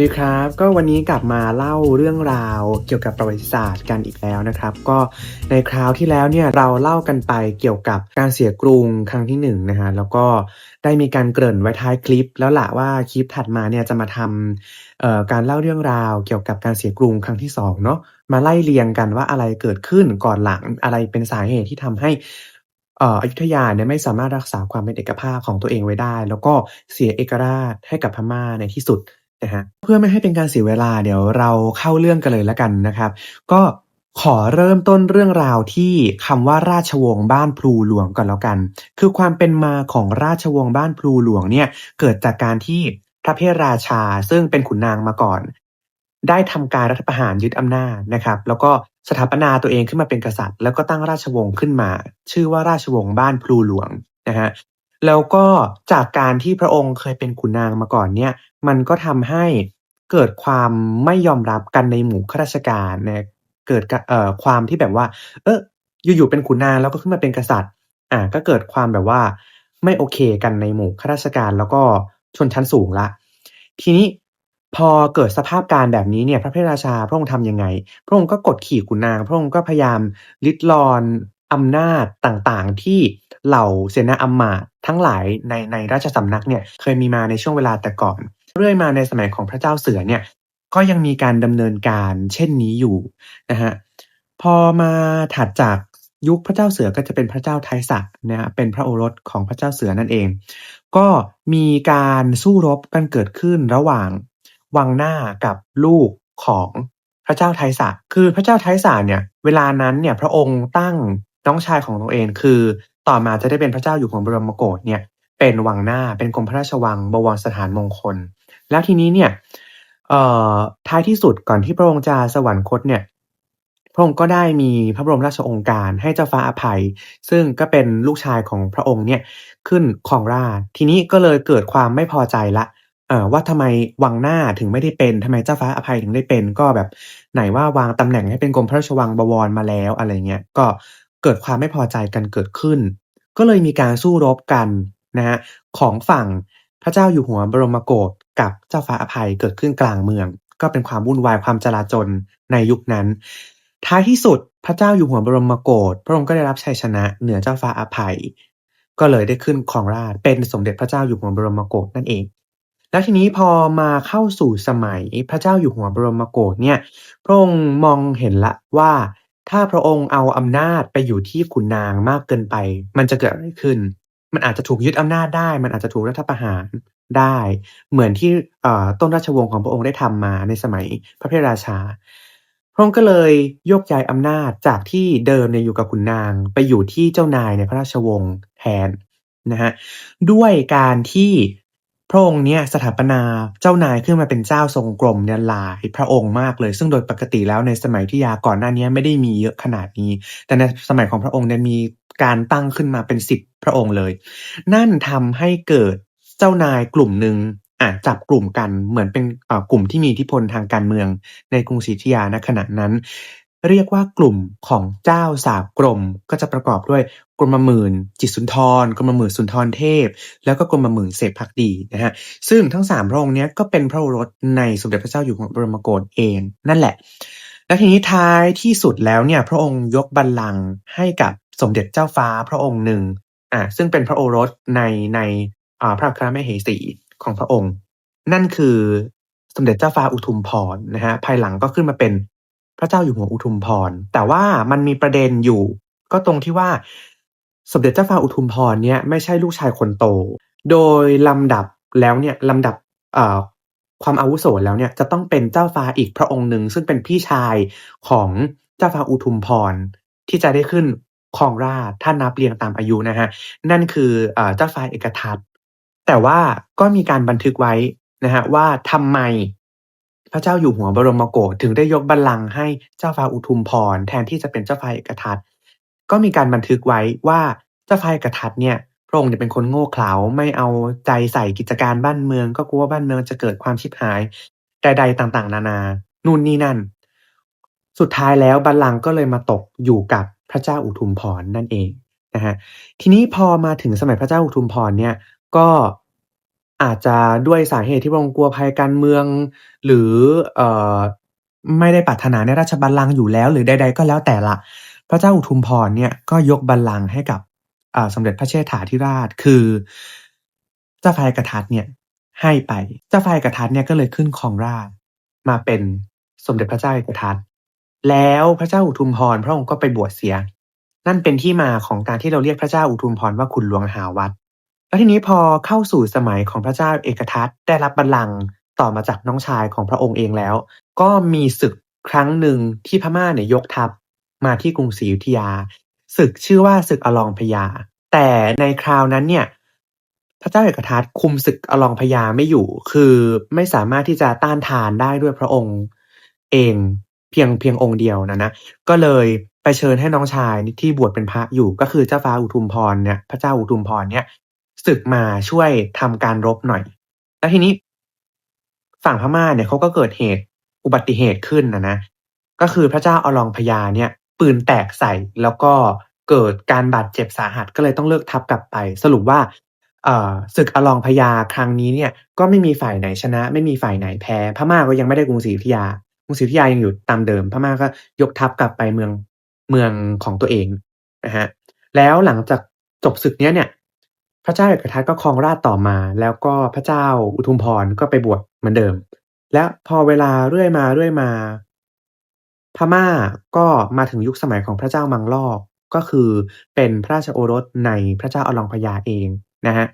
ดีครับ ก็วันนี้กลับมาเล่าเรื่องราวเกี่ยวกับประวัติศาสตร์กันอีกแล้วนะครับ ก็ในคราวที่แล้วเนี่ยเราเล่ากันไปเกี่ยวกับการเสียกรุงครั้งที่1นงนะฮะแล้วก็ได้มีการเกริ่นไว้ท้ายคลิป แล้วละว่าคลิปถัดมาเนี่ยจะมาทำการเล่าเรื่องราวเกี่ยวกับการเสียกรุงครั้งที่2เนาะมาไล่เรียงกันว่าอะไรเกิดขึ้นก่อนหลังอะไรเป็นสาเหตุที่ทำให้อ่ออยุธยาเนี่ยไม่สามารถรักษาความเป็นเอกภาพของตัวเองไว้ได้ แล้วก็เสียเอกราชให้กับพม่าในที่สุด นะฮะเพื่อไม่ให้เป็นการเสียเวลาเดี๋ยวเราเข้าเรื่องกันเลยแล้วกันนะครับ ก็ขอเริ่มต้นเรื่องราวที่คำว่าราชวงศ์บ้านพลูหลวงก่อนแล้วกัน คือความเป็นมาของราชวงศ์บ้านพลูหลวงเนี่ยเกิดจากการที่พระเพทราชาซึ่งเป็นขุนนางมาก่อน ได้ทำการรัฐประหารยึดอำนาจนะครับ แล้วก็สถาปนาตัวเองขึ้นมาเป็นกษัตริย์ แล้วก็ตั้งราชวงศ์ขึ้นมา ชื่อว่าราชวงศ์บ้านพลูหลวงนะฮะ แล้วก็จากการที่พระองค์เคยเป็นขุนนางมาก่อนเนี่ย มันก็ทำให้เกิดความไม่ยอมรับกันในหมู่ข้าราชการนะเกิดเอ่อความที่แบบว่า เอออยู่ๆเป็นขุนนางแล้วก็ขึ้นมาเป็นกษัตริย์อ่าก็เกิดความแบบว่าไม่โอเคกันในหมู่ข้าราชการแล้วก็ชนชั้นสูงละ ทีนี้พอเกิดสภาพการแบบนี้เนี่ยพระเพทราชาพระองค์ทำยังไง พระองค์ก็กดขี่ขุนนาง พระองค์ก็พยายามลิดรอน อำนาจต่าง ๆ ที่เหล่าเสนาอำมาตย์ทั้งหลายในในราชสำนักเนี่ยเคยมีมาในช่วงเวลาแต่ก่อน เรื่อยมาในสมัยของพระเจ้าเสือเนี่ยก็ยังมีการดำเนินการเช่นนี้อยู่นะฮะพอมาถัดจากยุคพระเจ้าเสือก็จะเป็นพระเจ้าไทยศักนะฮะเป็นพระโอรสของพระเจ้าเสือนั่นเอง ก็มีการสู้รบกันเกิดขึ้นระหว่างวังหน้ากับลูกของพระเจ้าไทยศักคือพระเจ้าไทยศักเนี่ยเวลานั้นเนี่ยพระองค์ตั้ง น้องชายของตัวเองคือ ต่อมาจะได้เป็นพระเจ้าอยู่หัวบรมโกศเนี่ยเป็นวังหน้าเป็นกรมพระราชวังบวรสถานมงคล แล้วทีนี้เนี่ยเอ่อท้ายที่สุดก่อนที่พระองค์จะสวรรคตเนี่ยพระองค์ก็ได้มีพระบรมราชโองการให้เจ้าฟ้าอภัย ซึ่งก็เป็นลูกชายของพระองค์เนี่ยขึ้นครองราชทีนี้ก็เลยเกิดความไม่พอใจละเอ่อว่าทำไมวังหน้าถึงไม่ได้เป็นทำไมเจ้าฟ้าอภัยถึงได้เป็น ก็แบบไหนว่าวางตำแหน่งให้เป็นกรมพระราชวังบวรมาแล้วอะไรเงี้ยก็ เกิดความไม่พอใจกันเกิดขึ้น ก็เลยมีการสู้รบกันนะฮะของฝั่งพระเจ้าอยู่หัวบรมโกศกับเจ้าฟ้าอภัยเกิดขึ้นกลางเมือง ก็เป็นความวุ่นวายความจลาจลในยุคนั้น ท้ายที่สุดพระเจ้าอยู่หัวบรมโกศพระองค์ก็ได้รับชัยชนะเหนือเจ้าฟ้าอภัย ก็เลยได้ขึ้นครองราชเป็นสมเด็จพระเจ้าอยู่หัวบรมโกศนั่นเองแล้วทีนี้พอมาเข้าสู่สมัยพระเจ้าอยู่หัวบรมโกศเนี่ยพระองค์มองเห็นละว่า ถ้าพระองค์เอาอำนาจไปอยู่ที่ขุนนางมากเกินไป มันจะเกิดอะไรขึ้น มันอาจจะถูกยึดอำนาจได้ มันอาจจะถูกรัฐประหารได้ เหมือนที่ต้นราชวงศ์ของพระองค์ได้ทำมาในสมัยพระเพทราชา พระองค์ก็เลยโยกย้ายอำนาจจากที่เดิมเนี่ยอยู่กับขุนนาง ไปอยู่ที่เจ้านายในพระราชวงศ์แทนนะฮะ ด้วยการที่ พระองค์เนี่ยสถาปนาเจ้านายขึ้นมาเป็นเจ้าทรงกรมเนี่ยหลายพระองค์มากเลย ซึ่งโดยปกติแล้วในสมัยที่ยาก่อนหน้านี้ไม่ได้มีเยอะขนาดนี้ แต่ในสมัยของพระองค์เนี่ยมีการตั้งขึ้นมาเป็นสิบพระองค์เลย นั่นทำให้เกิดเจ้านายกลุ่มหนึ่งอะจับกลุ่มกันเหมือนเป็นอ่อกลุ่มที่มีอิทธิพลทางการเมืองในกรุงศรีอยุธยาณขณะนั้น เรียกว่ากลุ่มของเจ้าสามกรม ก็จะประกอบด้วยกรมหมื่นจิตสุนทร กรมหมื่นสุนทรเทพ แล้วก็กรมหมื่นเสพพักดีนะฮะซึ่งทั้งสามพระองค์นี้ก็เป็นพระโอรสในสมเด็จพระเจ้าอยู่หัวบรมโกศเองนั่นแหละ แล้วทีนี้ท้ายที่สุดแล้วเนี่ยพระองค์ยกบัลลังก์ให้กับสมเด็จเจ้าฟ้าพระองค์หนึ่งอ่าซึ่งเป็นพระโอรสในในอ่าพระอัครมเหสีของพระองค์ นั่นคือสมเด็จเจ้าฟ้าอุทุมพรนะฮะภายหลังก็ขึ้นมาเป็น พระเจ้าอยู่หัวอุทุมพร แต่ว่ามันมีประเด็นอยู่ ก็ตรงที่ว่า สมเด็จเจ้าฟ้าอุทุมพรเนี่ยไม่ใช่ลูกชายคนโต โดยลำดับแล้วเนี่ยลำดับความอาวุโสแล้วเนี่ยจะต้องเป็นเจ้าฟ้าอีกพระองค์หนึ่งซึ่งเป็นพี่ชายของเจ้าฟ้าอุทุมพรที่จะได้ขึ้นครองราชถ้านับเรียงตามอายุนะฮะนั่นคือเอ่อเจ้าฟ้าเอกทัตแต่ว่าก็มีการบันทึกไว้นะฮะว่าทำไม พระเจ้าอยู่หัวบรมโกศถึงได้ยกบัลลังก์ให้เจ้าฟ้าอุทุมพร แทนที่จะเป็นเจ้าฟ้าเอกทัตก็มีการบันทึกไว้ว่าเจ้าฟ้าเอกทัตเนี่ยพระองค์เนี่ยเป็นคนโง่เขลาไม่เอาใจใส่กิจการบ้านเมือง ก็กลัวบ้านเมืองจะเกิดความชิบหายใดๆต่างๆ นานา นู่นนี่นั่น สุดท้ายแล้วบัลลังก์ก็เลยมาตกอยู่กับพระเจ้าอุทุมพรนั่นเองนะฮะทีนี้พอมาถึงสมัยพระเจ้าอุทุมพรเนี่ยก็ อาจจะด้วยสาเหตุที่พระองค์กลัวภัยการเมือง หรือเอ่อไม่ได้ปรารถนาในราชบัลลังก์อยู่แล้ว หรือใดๆก็แล้วแต่ละ พระเจ้าอุทุมพรเนี่ยก็ยกบัลลังก์ให้กับสมเด็จพระเชษฐาธิราช คือเจ้าฟ้าเอกทัตเนี่ยให้ไปเจ้าฟ้าเอกทัตเนี่ยก็เลยขึ้นครองราชมาเป็นสมเด็จพระเจ้าเอกทัตแล้วพระเจ้าอุทุมพรพระองค์ก็ไปบวชเสีย นั่นเป็นที่มาของการที่เราเรียกพระเจ้าอุทุมพรว่าคุณหลวงหาวัด แล้วทีนี้พอเข้าสู่สมัยของพระเจ้าเอกทัตได้รับบัลลังก์ต่อมาจากน้องชายของพระองค์เองแล้ว ก็มีศึกครั้งหนึ่งที่พม่าเนี่ยยกทัพมาที่กรุงศรีอยุธยา ศึกชื่อว่าศึกอลองพญาแต่ในคราวนั้นเนี่ยพระเจ้าเอกทัตคุมศึกอลองพญาไม่อยู่ คือไม่สามารถที่จะต้านทานได้ด้วยพระองค์เองเพียงเพียงองค์เดียวนะนะ ก็เลยไปเชิญให้น้องชายที่บวชเป็นพระอยู่ก็คือเจ้าฟ้าอุทุมพรเนี่ยพระเจ้าอุทุมพรเนี่ย ศึกมาช่วยทำการรบหน่อย แล้วทีนี้ ฝั่งพม่าเนี่ยเขาก็เกิดเหตุอุบัติเหตุขึ้นนะนะ ก็คือพระเจ้าอลองพญาเนี่ย ปืนแตกใส่แล้วก็เกิดการบาดเจ็บสาหัสก็เลยต้องเลิกทัพกลับไป สรุปว่าเศึกอลองพญาครั้งนี้เนี่ยก็ไม่มีฝ่ายไหนชนะ ไม่มีฝ่ายไหนแพ้ พม่าก็ยังไม่ได้กรุงศรีอยุธยากรุงศรีอยุธยายังอยู่ตามเดิม พม่าก็ยกทัพกลับไปเมืองเมืองของตัวเองนะครับแล้วหลังจากจบศึกเนี้ยเนี่ย พระเจ้าเอกทัตก็ครองราชต่อมา แล้วก็พระเจ้าอุทุมพรก็ไปบวชเหมือนเดิม และพอเวลาเรื่อยมาเรื่อยมา พม่าก็มาถึงยุคสมัยของพระเจ้ามังลอกก็คือเป็นพระราชโอรสในพระเจ้าอลองพญาเองนะครับ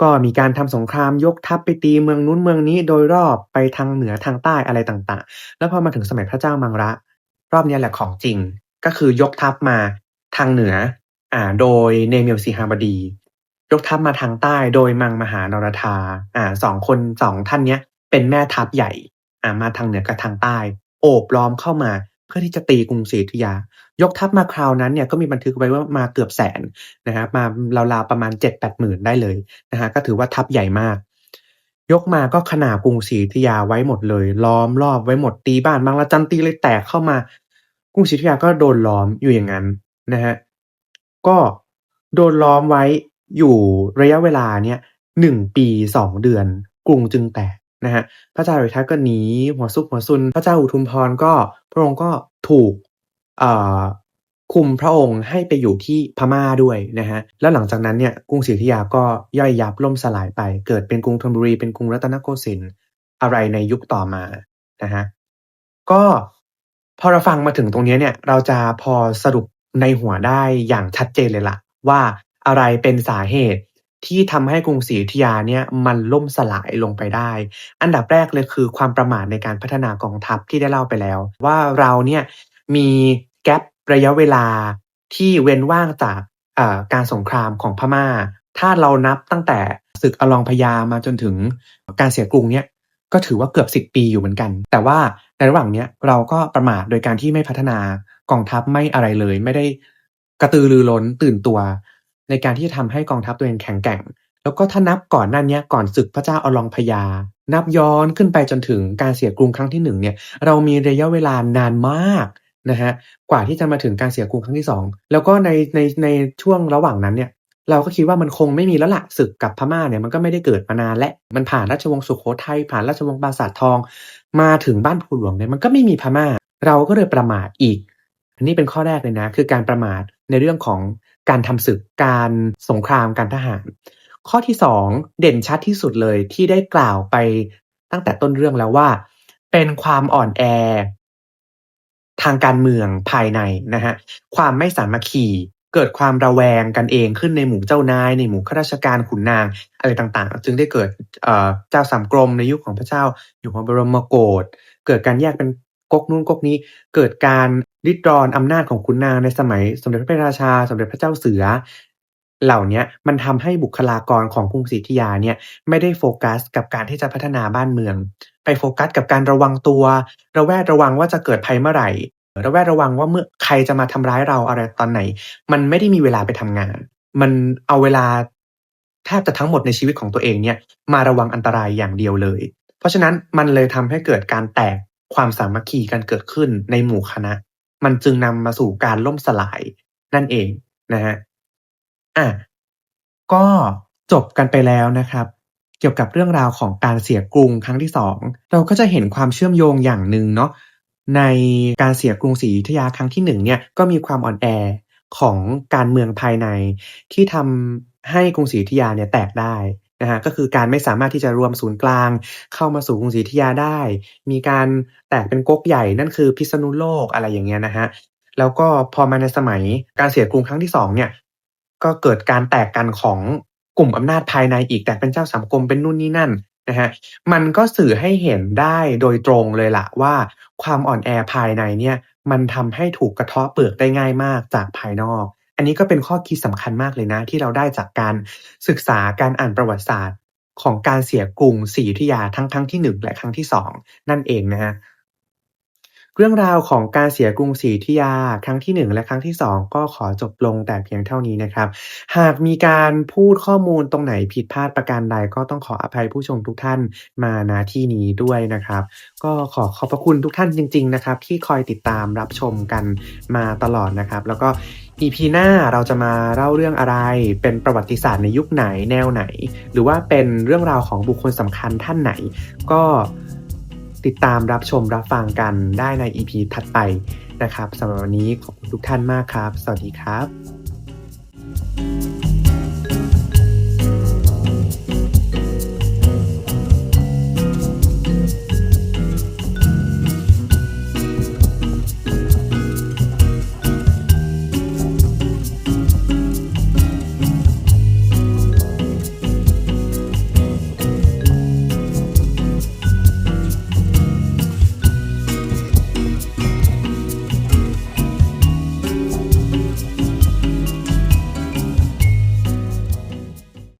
ก็มีการทำสงครามยกทัพไปตีเมืองนู้นเมืองนี้โดยรอบไปทางเหนือทางใต้อะไรต่างๆ แล้วพอมาถึงสมัยพระเจ้ามังระ รอบนี้แหละของจริงก็คือยกทัพมาทางเหนืออ่าโดยเนมิลสีหบดี ยกทัพมาทางใต้โดยมังมหานรธาอ่าสองคนสองท่านเนี้ยเป็นแม่ทัพใหญ่อ่ามาทางเหนือกับทางใต้ โอบล้อมเข้ามาเพื่อที่จะตีกรุงศรีอยุธยา ยกทัพมาคราวนั้นเนี่ยก็มีบันทึกไว้ว่ามาเกือบแสนนะครับมาราวๆประมาณ7-8หมื่นได้เลยนะครับก็ถือว่าทัพใหญ่มาก ยกมาก็ขนาบกรุงศรีอยุธยาไว้หมดเลย ล้อมรอบไว้หมดตีบ้านบางระจันตีเลยแตกเข้ามากรุงศรีอยุธยาก็โดนล้อมอยู่อย่างงั้นนะครับก็โดนล้อมไว้ อยู่ระยะเวลาเนี่ย1ปี2เดือน กรุงจึงแตกนะครับพระเจ้าเอกทัตก็หนีหัวซุกหัวซุน พระเจ้าอุทุมพรก็พระองค์ก็ถูกคุมพระองค์ให้ไปอยู่ที่พม่าด้วยนะครับแล้วหลังจากนั้นเนี่ยกรุงศรีอยุธยาก็ย่อยยับล่มสลายไป เกิดเป็นกรุงธนบุรีเป็นกรุงรัตนโกสินทร์อะไรในยุคต่อมานะครับก็พอเราฟังมาถึงตรงนี้เนี่ยเราจะพอสรุปในหัวได้อย่างชัดเจนเลยล่ะ ว่า อะไรเป็นสาเหตุที่ทำให้กรุงศรีอยุธยาเนี่ยมันล่มสลายลงไปได้ อันดับแรกเลยคือความประมาทในการพัฒนากองทัพที่ได้เล่าไปแล้ว ว่าเราเนี่ยมีแก๊ประยะเวลาที่เว้นว่างจากการสงครามของพม่า ถ้าเรานับตั้งแต่ศึกอลองพญามาจนถึงการเสียกรุงเนี่ยก็ถือว่าเกือบ 10 ปีอยู่เหมือนกัน แต่ว่าในระหว่างเนี้ยเราก็ประมาทโดยการที่ไม่พัฒนากองทัพไม่อะไรเลย ไม่ได้กระตือรือร้นตื่นตัว ในการที่จะทำให้กองทัพตัวเองแข็งแกร่ง แล้วก็ถ้านับก่อนหน้าเนี้ยก่อนศึกพระเจ้าอลองพญานับย้อนขึ้นไปจนถึงการเสียกรุงครั้งที่1เนี่ยเรามีระยะเวลานานมากนะครับกว่าที่จะมาถึงการเสียกรุงครั้งที่2แล้วก็ในในในช่วงระหว่างนั้นเนี่ยเราก็คิดว่ามันคงไม่มีแล้วล่ะศึกกับพม่าเนี่ยมันก็ไม่ได้เกิดมานานแล้วมันผ่านราชวงศ์สุโขทัยผ่านราชวงศ์ปราสาททอง มาถึงบ้านภูหลวงเนี่ยมันก็ไม่มีพม่า เราก็เลยประมาทอีก อันนี้เป็นข้อแรกเลยนะ คือการประมาทในเรื่องของ การทำศึก การสงคราม การทหาร ข้อที่ 2 เด่นชัดที่สุดเลยที่ได้กล่าวไปตั้งแต่ต้นเรื่องแล้วว่า เป็นความอ่อนแอ ทางการเมืองภายในนะครับความไม่สามัคคีเกิดความระแวงกันเองขึ้นในหมู่เจ้านาย ในหมู่ข้าราชการขุนนางอะไรต่างๆ จึงได้เกิดเจ้าสามกรมในยุคของพระเจ้าอยู่หัวบรมโกศเกิดการแยกเป็น ก๊กนู้นก๊กนี้ เกิดการริดรอนอำนาจของขุนนางในสมัยสมเด็จพระราชา สมเด็จพระเจ้าเสือ เหล่านี้มันทำให้บุคลากรของกรุงศรีอยุธยาเนี่ยไม่ได้โฟกัสกับการที่จะพัฒนาบ้านเมือง ไปโฟกัสกับการระวังตัว ระแวดระวังว่าจะเกิดภัยเมื่อไหร่ ระแวดระวังว่าเมื่อใครจะมาทำร้ายเราอะไรตอนไหน มันไม่ได้มีเวลาไปทำงาน มันเอาเวลาแทบจะทั้งหมดในชีวิตของตัวเองเนี่ยมาระวังอันตรายอย่างเดียวเลย เพราะฉะนั้นมันเลยทำให้เกิดการแตก ความสามัคคีกันเกิดขึ้นในหมู่คณะ มันจึงนำมาสู่การล่มสลายนั่นเองนะครับอาก็จบกันไปแล้วนะครับ เกี่ยวกับเรื่องราวของการเสียกรุงครั้งที่2เราก็จะเห็นความเชื่อมโยงอย่างหนึ่งเนาะในการเสียกรุงศรีอยุธยาครั้งที่1เนี่ยก็มีความอ่อนแอของการเมืองภายในที่ทำให้กรุงศรีอยุธยาเนี่ยแตกได้ นะครับก็คือการไม่สามารถที่จะรวมศูนย์กลาง เข้ามาสู่กรุงศรีอยุธยาได้ มีการแตกเป็นก๊กใหญ่นั่นคือพิษณุโลกอะไรอย่างเงี้ยนะครับแล้วก็พอมาในสมัยการเสียกรุงครั้งที่2เนี่ยก็เกิดการแตกกันของกลุ่มอำนาจภายในอีกแตกเป็นเจ้าสามก๊กเป็นนู่นนี่นั่นนะครับมันก็สื่อให้เห็นได้โดยตรงเลยละว่าความอ่อนแอภายในเนี่ยมันทำให้ถูกกระเทาะเปลือกได้ง่ายมากจากภายนอก อันนี้ก็เป็นข้อคิดสำคัญมากเลยนะ ที่เราได้จากการศึกษาการอ่านประวัติศาสตร์ของการเสียกรุงศรีอยุธยาทั้งครั้งที่1และครั้งที่2นั่นเองนะครับเรื่องราวของการเสียกรุงศรีอยุธยาครั้งที่ 1 และครั้งที่ 2 ก็ขอจบลงแต่เพียงเท่านี้นะครับ หากมีการพูดข้อมูลตรงไหนผิดพลาดประการใดก็ต้องขออภัยผู้ชมทุกท่านมาณที่นี้ด้วยนะครับ ก็ขอขอบพระคุณทุกท่านจริง ๆ นะครับ ที่คอยติดตามรับชมกันมาตลอดนะครับ แล้วก็ EP หน้าเราจะมาเล่าเรื่องอะไร เป็นประวัติศาสตร์ในยุคไหนแนวไหน หรือว่าเป็นเรื่องราวของบุคคลสำคัญท่านไหน ก็ติดตามรับชมรับฟังกันได้ใน EP ถัดไปนะครับสำหรับวันนี้ขอบคุณทุกท่านมากครับ สวัสดีครับ